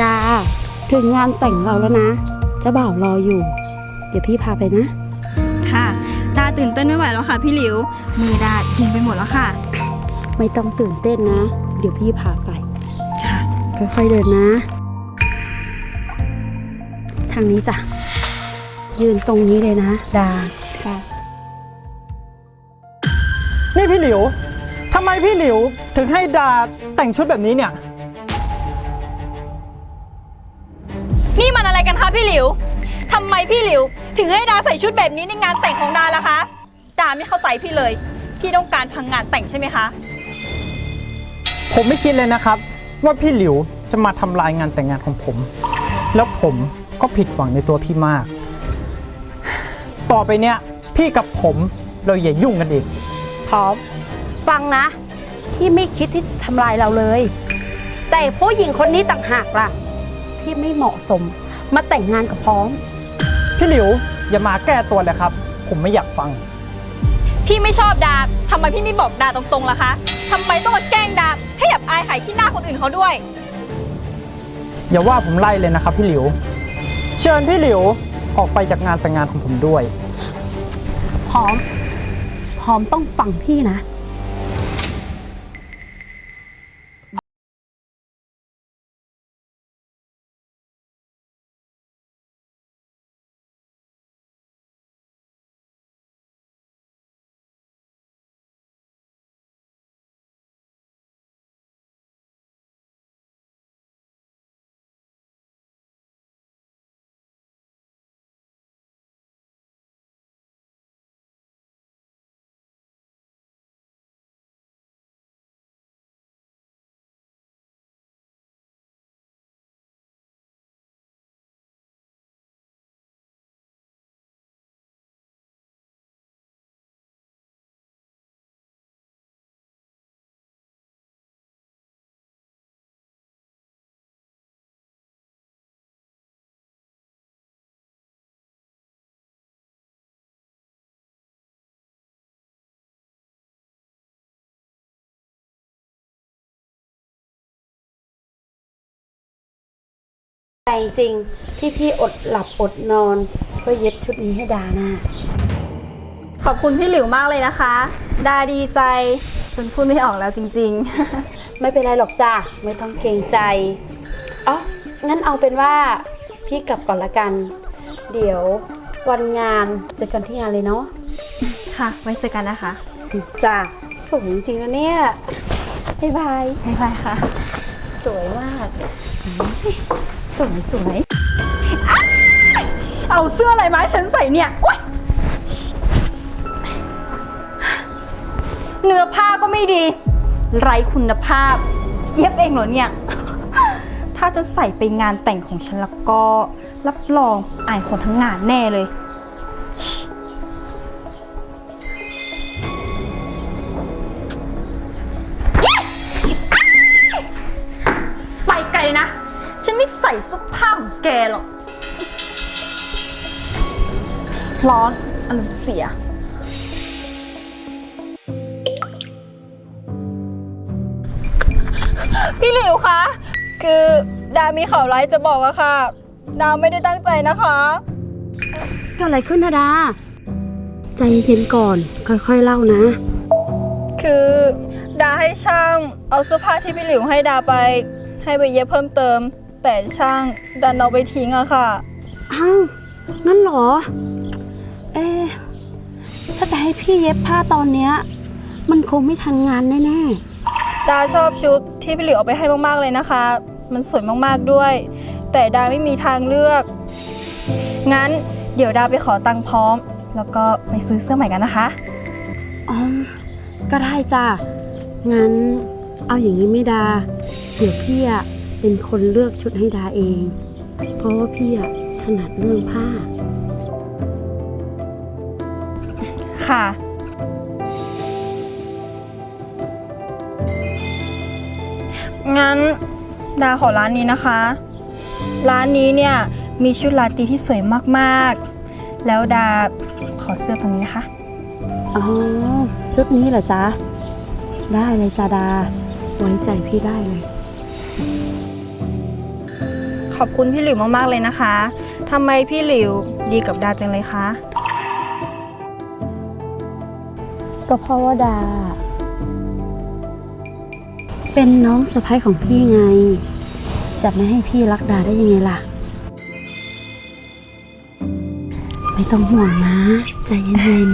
ดา ถึงงานแต่งเราแล้วนะเจ้าบ่าวรออยู่ เดี๋ยวพี่พาไปนะ ค่ะ ดาตื่นเต้นไม่ไหวแล้วค่ะ พี่หลิว มือดายิงไปหมดแล้วค่ะ ไม่ต้องตื่นเต้นนะ เดี๋ยวพี่พาไป ค่ะ ค่อยๆเดินนะ ทางนี้จ้ะ ยืนตรงนี้เลยนะ ดา ค่ะ นี่พี่หลิวทำไมพี่หลิวถึงให้ดาแต่งชุดแบบนี้เนี่ย พี่หลิว ถึงให้ดาใส่ชุดแบบนี้ในงานแต่งของดาล่ะคะ ดาไม่เข้าใจพี่เลย พี่ต้องการพังงานแต่งใช่ไหมคะ ผมไม่คิดเลยนะครับ ว่าพี่หลิวจะมาทำลายงานแต่งงานของผม แล้วผมก็ผิดหวังในตัวพี่มาก ต่อไปเนี่ยพี่กับผมเราอย่ายุ่งกันอีกพร้อมฟังนะ ที่ไม่คิดที่จะทำลายเราเลย แต่ผู้หญิงคนนี้ต่างหากล่ะ ที่ไม่เหมาะสมมาแต่งงานกับพร้อม พี่หลิวอย่ามาแก้ตัวเลยครับ ผมไม่อยากฟัง พี่ไม่ชอบดาทำไมพี่ไม่บอกดาตรงๆล่ะคะทำไมต้องมาแกล้งดาให้อับอายขายขี้หน้าคนอื่นเขาด้วย อย่าว่าผมไล่เลยนะครับ พี่หลิว เชิญพี่หลิวออกไปจากงานแต่งงานของผมด้วยพร้อมพร้อมต้องฟังพี่นะ ใจจริงที่พี่อดหลับอดนอนเพื่อเย็บชุดนี้ให้ดานะ ขอบคุณพี่หลิวมากเลยนะคะ ดาดีใจจนพูดไม่ออกแล้วจริงไม่เป็นไรหรอกจ้าไม่ต้องเกรงใจอ๋องั้นเอาเป็นว่าพี่กลับก่อนละกัน เดี๋ยววันงานเจอกันที่งานเลยเนาะๆค่ะ ไว้เจอกันนะคะจ้าสวยจริงๆนะเนี่ยบ๊ายบายบ๊ายบายค่ะ สวยมาก สวยสวยเอาเสื้ออะไรมาให้ฉันใส่เนี่ยโอ๊ยเนื้อผ้าก็ไม่ดี ไรคุณภาพ เย็บเองเหรอเนี่ย ถ้าจะใส่ไปงานแต่งของฉันแล้วก็ รับรองอายคนทั้งงานแน่เลย ร้อนอารมณ์เสีย พี่หลิวคะ คือดามีข่าวร้ายจะบอกอะค่ะ ดาไม่ได้ตั้งใจนะคะ เกิดอะไรขึ้นนะดา ใจเย็นๆก่อน ค่อยๆเล่านะ คือดาให้ช่างเอาเสื้อผ้าที่พี่หลิวให้ดาไป ให้ไปเย็บเพิ่มเติม แต่ช่างดันเอาไปทิ้งอะค่ะ อ้าวงั้นเหรอ เอ๊ะถ้าจะให้พี่เย็บผ้าตอนเนี้ย มันคงไม่ทันงานแน่ดาชอบชุดที่พี่หลิวเอาไปให้มากๆเลยนะคะ มันสวยมากๆด้วย แต่ดาไม่มีทางเลือก งั้นเดี๋ยวดาไปขอตังค์พร้อม แล้วก็ไปซื้อเสื้อใหม่กันนะคะ ๆอ๋อก็ได้จ้ะ งั้นเอาอย่างนี้ไม่ดา เดี๋ยวพี่อะเป็นคนเลือกชุดให้ดาเอง เพราะว่าพี่อะถนัดเรื่องผ้า ค่ะ งั้นดาขอร้านนี้นะคะ ร้านนี้เนี่ยมีชุดลาตรีที่สวยมากๆ แล้วดาขอเสื้อตรงนี้นะคะ อ๋อ ชุดนี้เหรอจ๊ะ ได้เลยจ้าดา ไว้ใจพี่ได้เลย ขอบคุณพี่หลิวมากๆเลยนะคะทำไมพี่หลิวดีกับดาจังเลยคะ ก็เพราะว่าดา เป็นน้องสะพ้ยของพี่ไง จะไม่ให้พี่รักดาได้ยังไงล่ะ ไม่ต้องห่วงนะ ใจเย็น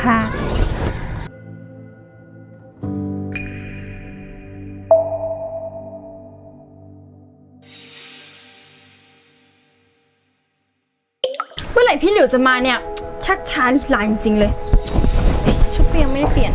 ค่ะ เมื่อไหร่พี่หลิวจะมาเนี่ย ชักช้าลิลายจริงๆเลยเอ๊ะชุดก็ยัง ไม่ได้เปลี่ยน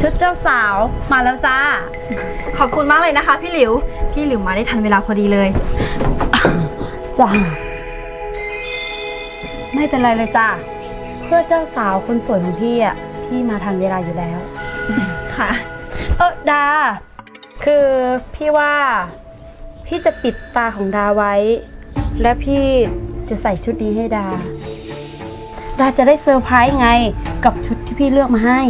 ชุดเจ้าสาวมาแล้วจ้า ขอบคุณมากเลยนะคะ พี่หลิว พี่หลิวมาได้ทันเวลาพอดีเลยๆจ้า ไม่เป็นไรเลยจ้า เพื่อเจ้าสาวคนสวยของพี่อะ พี่มาทันเวลาอยู่แล้ว ค่ะ เออดา คือพี่ว่า พี่จะปิดตาของดาไว้ และพี่จะใส่ชุดนี้ให้ดา ดาจะได้เซอร์ไพรส์ไงกับชุดที่ พี่เลือกมาให้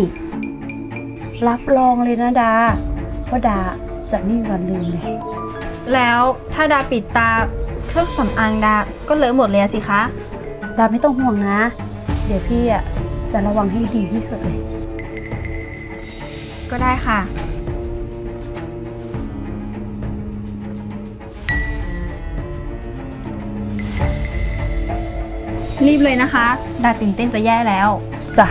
รับรองเลยนะดาว่าดาจะไม่มีวันลืมเลยแล้วถ้าดาปิดตาเครื่องสำอางดาก็เลอะหมดเลยอะสิคะ ดาไม่ต้องห่วงนะ เดี๋ยวพี่อะจะระวังให้ดีที่สุดเลย ก็ได้ค่ะ รีบเลยนะคะ ดาตื่นเต้นจะแย่แล้ว จ้ะ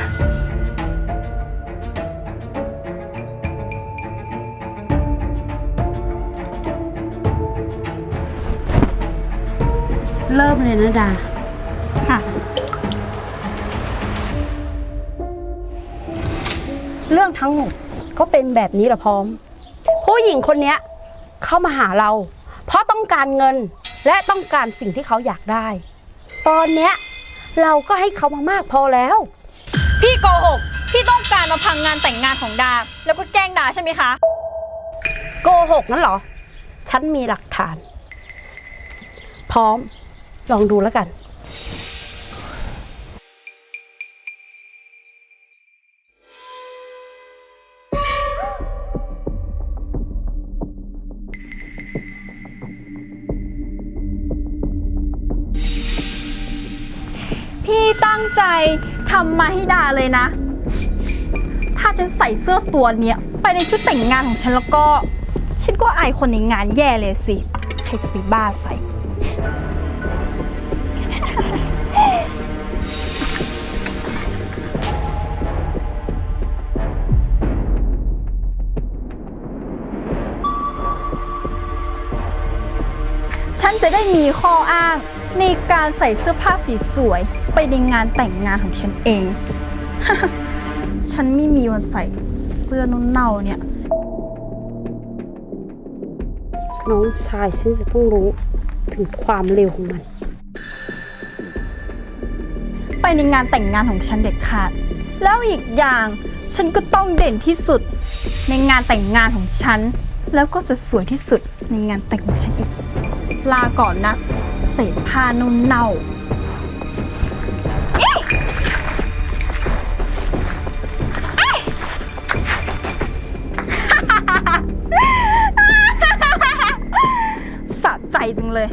เริ่มเลยนะดา ค่ะ เรื่องทั้งหมดก็เป็นแบบนี้แหละพร้อม ผู้หญิงคนเนี้ยเข้ามาหาเรา เพราะต้องการเงินและต้องการสิ่งที่เขาอยากได้ ตอนเนี้ยเราก็ให้เขามามากพอแล้ว พี่โกหก พี่ต้องการมาพังงานแต่งงานของดา แล้วก็แกล้งดาใช่ไหมคะ โกหกนั่นเหรอ ฉันมีหลักฐาน พร้อม ลองดูแล้วกัน พี่ตั้งใจทำมาให้ดาเลยนะ ถ้าฉันใส่เสื้อตัวเนี้ย ไปในชุดแต่งงานของฉันแล้วก็ ฉันก็อายคนในงานแย่เลยสิ ใครจะไปบ้าใส่ การใส่เสื้อผ้าสีสวย ไปในงานแต่งงานของฉันเอง ฉันไม่มีวันใส่เสื้อนุ่นเน่าเนี่ย น้องชายฉันจะต้องรู้ถึงความเร็วของมัน ไปในงานแต่งงานของฉันเด็ดขาด แล้วอีกอย่างฉันก็ต้องเด่นที่สุด ในงานแต่งงานของฉัน แล้วก็จะสวยที่สุดในงานแต่งของฉันอีก ลาก่อนนะ เศษผ้านุ่นเน่าสะใจจังเลย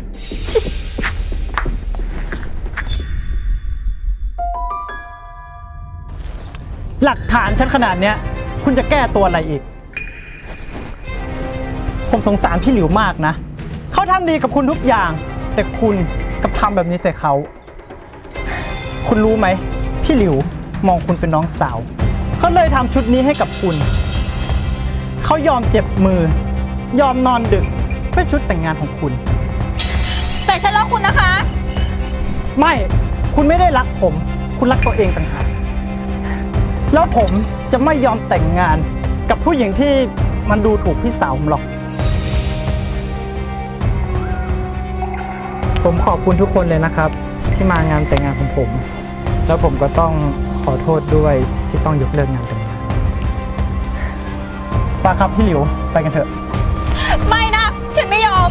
หลักฐานฉันขนาดเนี้ย คุณจะแก้ตัวอะไรอีก ผมสงสารพี่หลิวมากนะ เขาทำดีกับคุณทุกอย่าง แต่คุณกลับทำแบบนี้ใส่เขา คุณรู้ไหม พี่หลิวมองคุณเป็นน้องสาว เขาเลยทำชุดนี้ให้กับคุณ เขายอมเจ็บมือ ยอมนอนดึกเพื่อชุดแต่งงานของคุณ แต่ฉันรักคุณนะคะ ไม่คุณไม่ได้รักผม คุณรักตัวเองต่างหากแล้วผมจะไม่ยอมแต่งงานกับผู้หญิงที่มันดูถูกพี่สาวผมหรอก ผมขอบคุณทุกคนเลยนะครับ ที่มางานแต่งงานของผม แล้วผมก็ต้องขอโทษด้วยที่ต้องยกเลิกงานแต่งงานปาครับพี่หลิวไปกันเถอะ ไม่นะ ฉันไม่ยอม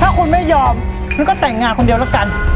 ถ้าคุณไม่ยอมคุณก็แต่งงานคนเดียวแล้วกันไ